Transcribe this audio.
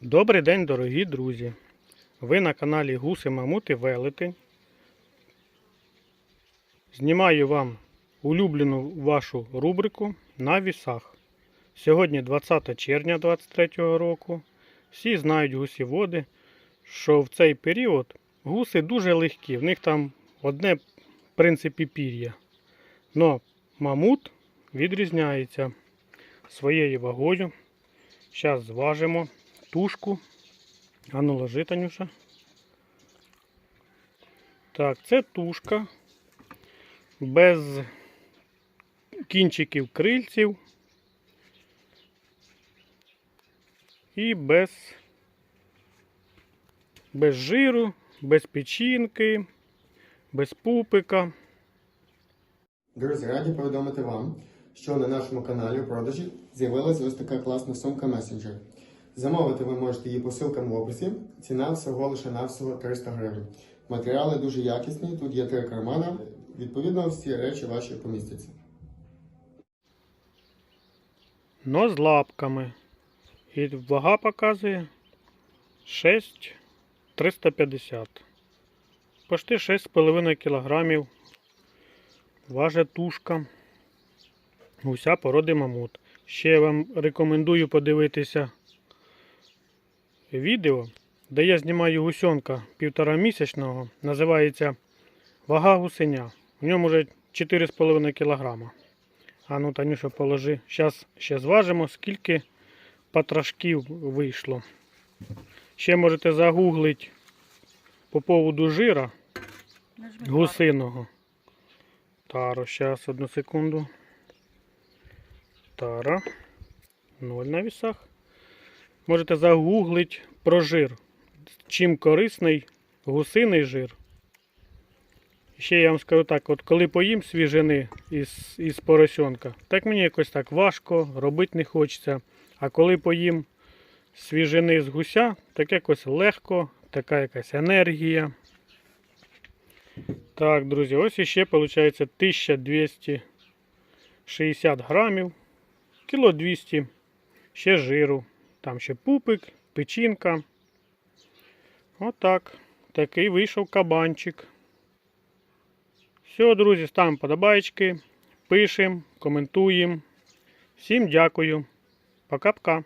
Добрий день, дорогі друзі! Ви на каналі Гуси Мамути Велетень. Знімаю вам улюблену вашу рубрику на вісах. Сьогодні 20 червня 2023 року. Всі знають гусіводи, що в цей період гуси дуже легкі. В них там одне в принципі пір'я. Но мамут відрізняється своєю вагою. Зараз зважимо тушку. А ну ложи, Танюша. Так, це тушка без кінчиків крильців і без, без жиру, без печінки, без пупика. Друзі, раді повідомити вам, що на нашому каналі у продажі з'явилася ось така класна сумка Messenger. Замовити ви можете її по ссылкам в описі. Ціна всього лише навсього 300 гривень. Матеріали дуже якісні, тут є три кармана. Відповідно, всі речі ваші помістяться. но з лапками. І вага показує 6,350. Почти 6,5 кг важить тушка. Гуся породи мамут. Ще я вам рекомендую подивитися відео, де я знімаю гусьонка півтора місячного. Називається Вага гусеня. В ньому вже 4,5 кг. А ну, Танюша, положи. Зараз ще зважимо, скільки патрашків вийшло. Ще можете загуглити по поводу жира гусиного. Таро, зараз одну секунду. Тара. Ноль на вісах. Можете загуглити про жир. Чим корисний гусиний жир. Ще я вам скажу так, от коли поїм свіжини із, із поросенка, так мені якось так важко, робити не хочеться. А коли поїм свіжини з гуся, так якось легко, така якась енергія. Так, друзі, ось іще виходить 1260 грамів, кіло 200, ще жиру, там ще пупик, печінка. Отак. Такий вийшов кабанчик. Все, друзі, ставимо подобайки, пишемо, коментуємо. Всім дякую. Пока-пока.